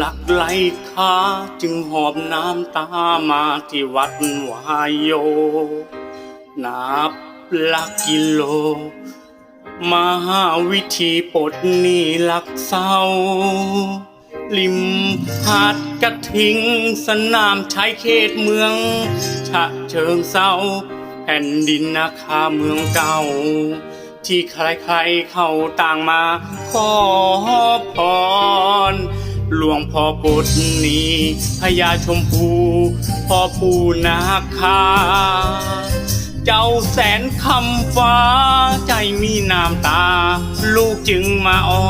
ลักไหลขาจึงหอบน้ำตามาที่วัดวายโย นับหลักกิโลมาหาวิธีปลดหนี้ลักเศร้าริมหาดกระทิงสนามชายเขตเมือง ฉะเชิงเศร้าแผ่นดินนาคาเมืองเก่า ที่ใครๆเข้าต่างมาขอพร หลวงพ่อปุตนีพญาชมพูพ่อปู่นาคา เจ้าแสนคำฟ้าใจมีน้ำตา ลูกจึงมาอ่อ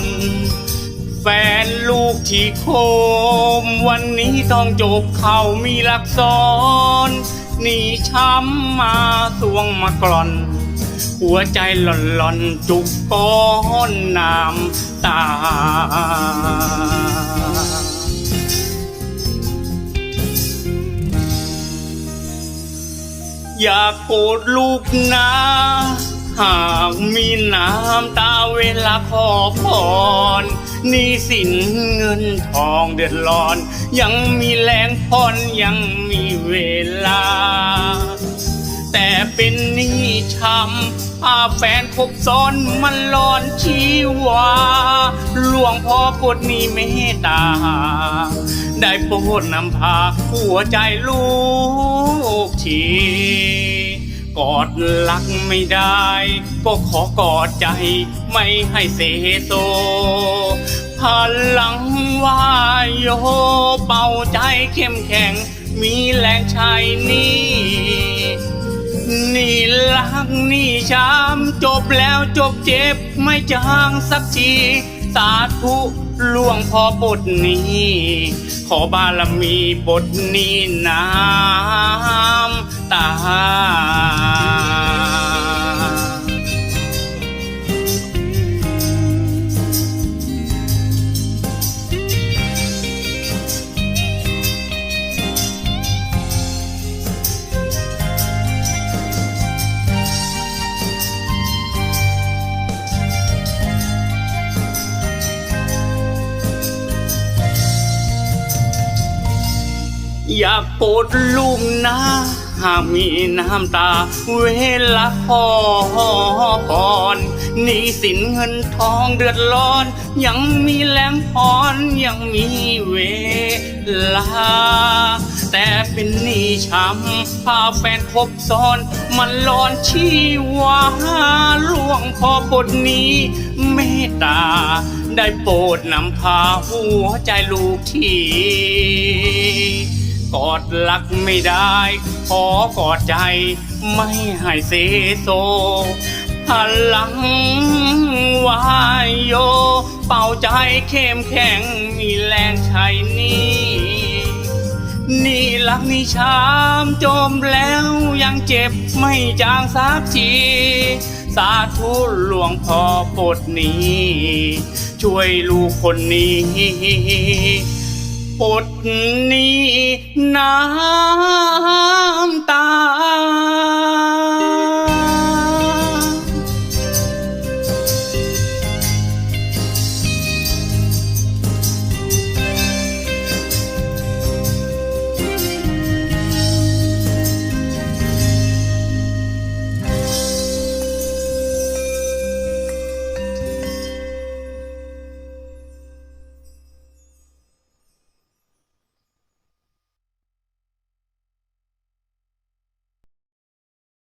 นแฟนลูกที่โคม วันนี้ต้องจบเขามีหลักซ้อนหนีช้ำมาสวงมากร่อน หัวใจหล่อนหล่อนจุกก้อนน้ำตา อย่าโกรธลูกนะหากมีน้ำตาเวลาขอพรนี่สินเงินทองเดือดร้อน ยังมีแรงพรยังมีเวลา แต่เป็นหนี้ช้ำพาแฟนคบซ้อนมันหลอนชีวาหลวงพ่อกดนี้เมตตา ได้โปรดนำพาหัวใจลูกทีกอดรักไม่ได้ก็ขอกอดใจไม่ให้เสโซพลังวายโยเป่าใจเข้มแข็ง มีแรงชัยนี้นี่ รักนี่ช้ำจบแล้วจบเจ็บไม่จางสักที สาธุหลวงพ่อบทนี้ ขอบารมีบทนี้น้ำตา อย่าโกรธลูกนะหากมีน้ำตา เวลาขอพรหนี้สินเงินทองเดือดร้อน ยังมีแรงพรยังมีเวลา แต่เป็นหนี้ช้ำพาแฟนคบซ้อน มันหลอนชีวาหลวงพอบทนี้เมตตา ได้โปรดนำพาหัวใจลูกที กอดรักไม่ได้ ขอกอดใจไม่ให้เสโซพลังวายโย เป่าใจเข้มแข็งมีแรงใชัยนี้นี่รักนี่ช้ำจมแล้วยังเจ็บไม่จางสักทีสาธุหลวงพ่อปลดหนี้ ช่วยลูกคนนี้ ปดนี้นา